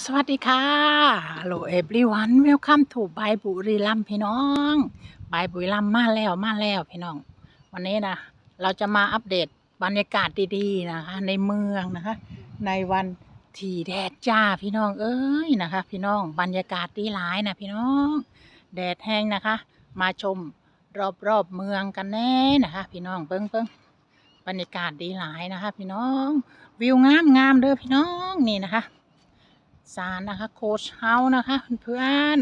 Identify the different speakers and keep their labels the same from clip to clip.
Speaker 1: สวัสดีค่ะ Hello everyone welcome to บายบุรีรัมพี่น้องบายบุรีรัมมาแล้วมาแล้วพี่น้อง วันนี้นะ เราจะมาอัปเดตบรรยากาศดีๆนะคะ ในเมืองนะคะ ในวันที่แดดจ้าพี่น้องเอ้ยนะคะ พี่น้องบรรยากาศดีหลายนะพี่น้อง แดดแห้งนะคะ มาชมรอบๆเมืองกันแน่นะคะ พี่น้องเบิ้งเบิ้งบรรยากาศดีหลายนะคะ พี่น้อง วิวงามงามๆเด้อพี่น้องนี่นะคะ ศาลนะคะ โคชเฮานะคะเพื่อน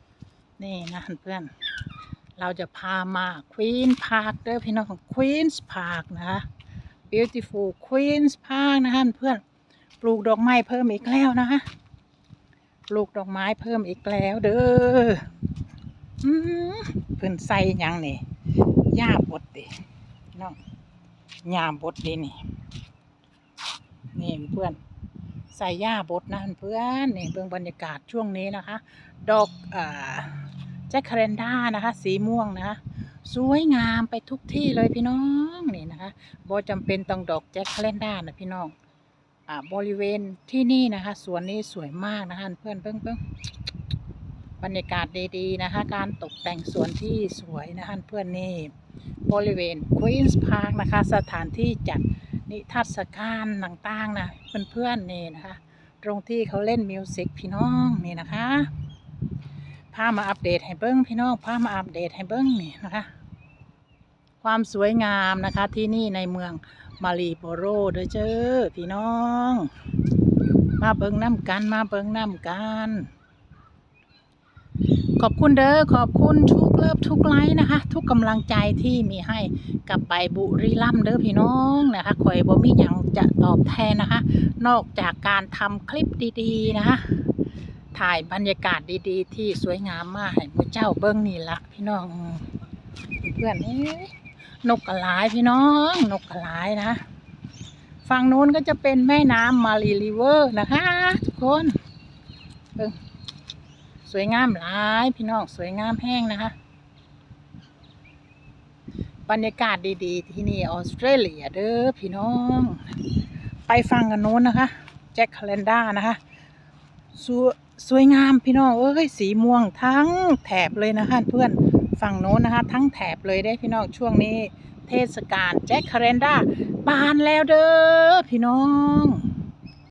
Speaker 1: ๆนี่นะเพื่อนเราจะพามาควีนพาร์คเด้อพี่น้องของควีนส์พาร์คนะคะ beautiful Queens Park นะคะเพื่อนปลูกดอกไม้เพิ่มอีกแล้วนะคะปลูกดอกไม้เพิ่มอีกแล้วเด้อเพื่อนใส่ยังนี่หญ้าบดดิน้องหญ้าบดดินี่นี่เพื่อน ใส่หญ้าบดนะเพื่อนนี่เบื้องบรรยากาศช่วงนี้นะคะ ดอกอแจ็คคาเรนด้านะคะ สีม่วงนะคะสวยงามไปทุกที่เลยพี่น้องนี่นะคะบ่จำเป็นต้องดอกแจ็คคาเรนด้านะพี่น้องอ่าบริเวณที่นี่นะคะสวนนี้สวยมากนะคะเพื่อนเพิ่งเพิ่งบรรยากาศดีๆนะคะ การตกแต่งสวนที่สวยนะคะเพื่อนนี่บริเวณควีนส์พาร์คนะคะ สถานที่จัด นิทรรศการต่างๆนะเพื่อนๆนี่นะคะ ตรงที่เขาเล่นมิวสิกพี่น้องนี่นะคะพามาอัปเดตให้เบิ้งพี่น้องพามาอัปเดตให้เบิ้งนี่นะคะ ความสวยงามนะคะที่นี่ในเมืองมารีโบโรเด้อเจ้อพี่น้อง มาเบิ้งน้ำกันมาเบิ้งน้ำกัน ขอบคุณเด้อขอบคุณทุกเลิฟทุกไลค์นะคะ ทุกกำลังใจที่มีให้กับไปบุรีรัมย์เด้อพี่น้องนะคะข่อยบ่มีหยังจะตอบแทนนะคะ นอกจากการทำคลิปดีๆนะคะถ่ายบรรยากาศดีๆ ที่สวยงามมากให้มือเจ้าเบิ้งนี่ละพี่น้องเพื่อนๆเอ้นกกระลายพี่น้อง นกกระลายนะฝั่งโน้นก็จะเป็นแม่น้ำมารีริเวอร์นะคะ ทุกคนเบิ่ง สวยงามหลายพี่น้องสวยงามแห้งนะคะ บรรยากาศดีๆ ที่นี่ออสเตรเลียเด้อพี่น้อง ไปฟังกันโน้นนะคะแจ็คคาเลนด้านะคะสวยสวยงามพี่น้องเอ้ยสีม่วงทั้งแถบเลยนะคะเพื่อนฝั่งโน้นนะคะ ทั้งแถบเลยได้พี่น้องช่วงนี้ เทศกาลแจ็คคาเลนด้าบานแล้วเด้อพี่น้อง